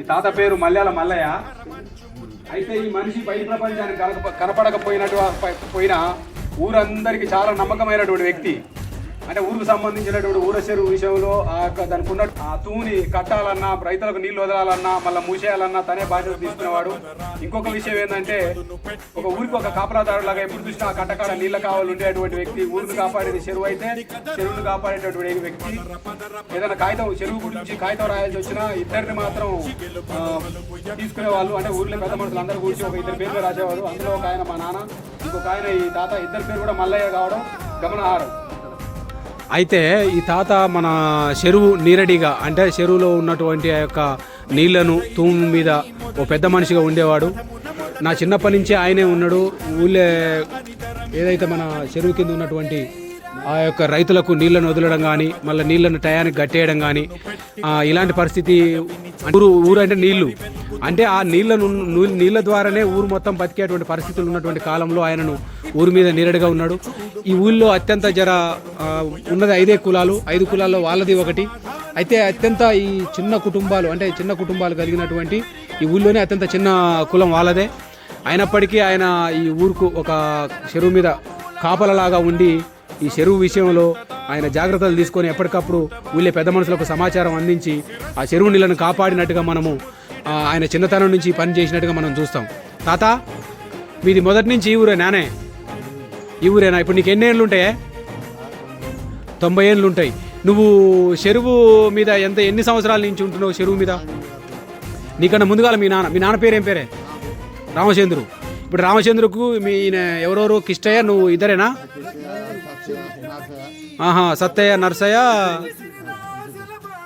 ఈ తాత పేరు మల్యాల మల్లయ్య. అయితే ఈ మనిషి బయట ప్రపంచానికి కనక కనపడకపోయినట్టు పోయినా ఊరందరికీ చాలా నమ్మకమైనటువంటి వ్యక్తి. అంటే ఊరికి సంబంధించినటువంటి ఊర చెరువు విషయంలో దానికి ఉన్న ఆ తూని కట్టాలన్నా రైతులకు నీళ్ళు వదలాలన్నా మళ్ళీ మూసేయాలన్నా తనే బాధ్యత తీసుకునేవాడు. ఇంకొక విషయం ఏంటంటే ఒక ఊరికి ఒక కాపలాదారు లాగా ఎప్పుడు చూసినా ఆ కట్టకాడ నీళ్ళ కావాలి ఉండేటువంటి వ్యక్తి ఊరిని కాపాడేది చెరువు అయితే చెరువును కాపాడేటటువంటి వ్యక్తి. ఏదైనా కాగితం చెరువు గురించి కాగితం రాయాల్సి వచ్చినా ఇద్దరిని మాత్రం తీసుకునే వాళ్ళు అంటే ఊర్లో పెద్ద మనుషులు అందరూ కూర్చి ఒక ఇద్దరు పేర్లు రాసేవారు. అందులో ఒక ఆయన మా నాన్న ఇంకొక ఆయన ఈ తాత ఇద్దరు పేరు కూడా మల్లయ్య కావడం గమనాహారం అయితే ఈ తాత మన చెరువు నీరడిగా అంటే చెరువులో ఉన్నటువంటి ఆ యొక్క నీళ్ళను తూము మీద ఓ పెద్ద మనిషిగా ఉండేవాడు. నా చిన్నప్పటి నుంచే ఆయనే ఉన్నాడు. ఊళ్ళే ఏదైతే మన చెరువు కింద ఉన్నటువంటి ఆ యొక్క రైతులకు నీళ్ళను వదలడం కానీ మళ్ళీ నీళ్ళను టయానికి గట్టేయడం కానీ ఇలాంటి పరిస్థితి ఊరు ఊరు అంటే నీళ్ళు. అంటే ఆ నీళ్ళను నీళ్ళ ద్వారానే ఊరు మొత్తం బతికేటువంటి పరిస్థితులు ఉన్నటువంటి కాలంలో ఆయనను ఊరి మీద నీరడిగా ఉన్నాడు. ఈ ఊళ్ళో అత్యంత జర ఉన్నది ఐదే కులాలు. ఐదు కులాల్లో వాళ్ళది ఒకటి. అయితే అత్యంత ఈ చిన్న కుటుంబాలు అంటే చిన్న కుటుంబాలు కలిగినటువంటి ఈ ఊళ్ళోనే అత్యంత చిన్న కులం వాళ్ళదే. అయినప్పటికీ ఆయన ఈ ఊరుకు ఒక చెరువు మీద కాపలలాగా ఉండి ఈ చెరువు విషయంలో ఆయన జాగ్రత్తలు తీసుకొని ఎప్పటికప్పుడు వీళ్ళే పెద్ద మనుషులకు సమాచారం అందించి ఆ చెరువు నీళ్ళను కాపాడినట్టుగా మనము ఆయన చిన్నతనం నుంచి పని చేసినట్టుగా మనం చూస్తాం. తాత మీది మొదటి నుంచి ఈ ఊరే నానే. ఈ ఊరేనా? ఇప్పుడు నీకు ఎన్ని ఏళ్ళు ఉంటాయే తొంభై ఏళ్ళు ఉంటాయి నువ్వు చెరువు మీద ఎంత ఎన్ని సంవత్సరాల నుంచి ఉంటున్నావు చెరువు మీద? నీకన్నా ముందుగాల మీ నాన్న మీ నాన్న పేరేం పేరే? రామచంద్రు. ఇప్పుడు రామచంద్రుకు మీ ఎవరెవరు? కిష్టయ్య నువ్వు ఇద్దరేనా? ఆహా సత్తయ్య నర్సయ్య.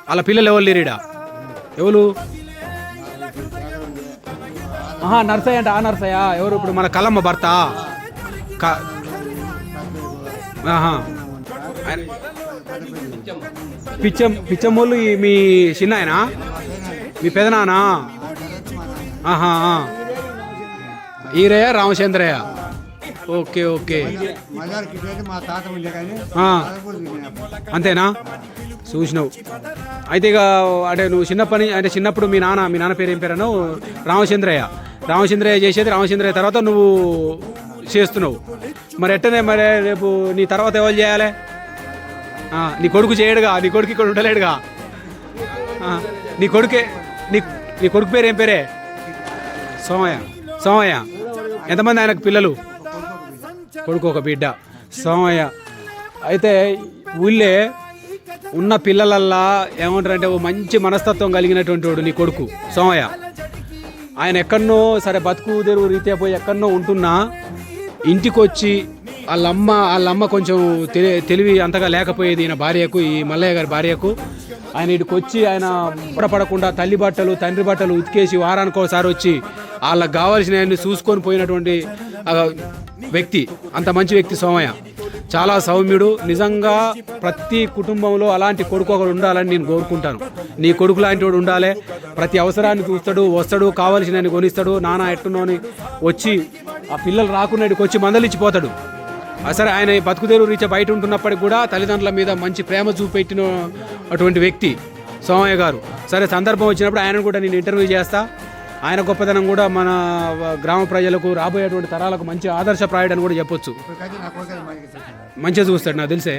వాళ్ళ పిల్లలు ఎవరు లేరీడా? ఎవరు? ఆహా నర్సయ్య అంటే ఆ నర్సయ్య ఎవరు ఇప్పుడు మన కలమ్మ భర్త? క- ఆహా. ఆయన- పిచ్చం పిచ్చమ్మోళ్ళు ఈ మీ చిన్న మీ పెదనానా? ఆహా ఆ. ఈరయ్య రామచంద్రయ్య. Okay okay. మజార్కి మా తాత ఉండే కానీ ఆ, అంతేనా? చూసినావు. అయితే ఇక అంటే నువ్వు చిన్నప్పటి అంటే చిన్నప్పుడు మీ నాన్న మీ నాన్న పేరు ఏం పేరను రామచంద్రయ్య. రామచంద్రయ్య చేసేది రామచంద్రయ్య తర్వాత నువ్వు చేస్తున్నావు. మరి ఎట్టనే మరి రేపు నీ తర్వాత ఎవరు చేయాలి? నీ కొడుకు చేయడుగా నీ కొడుకు ఇక్కడ ఉండలేడుగా. నీ కొడుకే నీ నీ కొడుకు పేరు ఏం పేరే? సోమయ్య సోమయ్య. ఎంతమంది ఆయనకు పిల్లలు? కొడుకు ఒక బిడ్డ. సోమయ్య. అయితే ఊళ్ళే ఉన్న పిల్లలల్లా ఏమంటారంటే ఓ మంచి మనస్తత్వం కలిగినటువంటి వాడు నీ కొడుకు సోమయ్య. ఆయన ఎక్కడనో సరే బతుకు తెరువు రీత్యా పోయి ఎక్కడనో ఉంటున్నా ఇంటికి వచ్చి వాళ్ళమ్మ వాళ్ళమ్మ కొంచెం తెలి తెలివి అంతగా లేకపోయేది ఈయన భార్యకు ఈ మల్లయ్య గారి భార్యకు. ఆయన ఇటుకు వచ్చి ఆయన పడకుండా తల్లి బట్టలు తండ్రి బట్టలు ఉతికేసి వారానికి ఒకసారి వచ్చి వాళ్ళకి కావాల్సిన చూసుకొని పోయినటువంటి వ్యక్తి అంత మంచి వ్యక్తి సోమయ్య. చాలా సౌమ్యుడు నిజంగా ప్రతి కుటుంబంలో అలాంటి కొడుకు ఒకడు ఉండాలని నేను కోరుకుంటాను. నీ కొడుకు లాంటి వాడు ఉండాలి ప్రతి అవసరానికి చూస్తాడు వస్తాడు కావాల్సిన కొనిస్తాడు. నానా ఎట్టునోని వచ్చి ఆ పిల్లలు రాకుండా వచ్చి మందలిచ్చిపోతాడు. అసలు ఆయన బతుకుదేరు రీచ బయట ఉంటున్నప్పటికి కూడా తల్లిదండ్రుల మీద మంచి ప్రేమ చూపెట్టిన అటువంటి వ్యక్తి సోమయ్య గారు. సరే సందర్భం వచ్చినప్పుడు ఆయనను కూడా నేను ఇంటర్వ్యూ చేస్తా. ఆయన గొప్పతనం కూడా మన గ్రామ ప్రజలకు రాబోయేటువంటి తరాలకు మంచి ఆదర్శప్రాయుడు అని కూడా చెప్పొచ్చు. మంచిగా చూస్తాడు నాకు తెలిసే.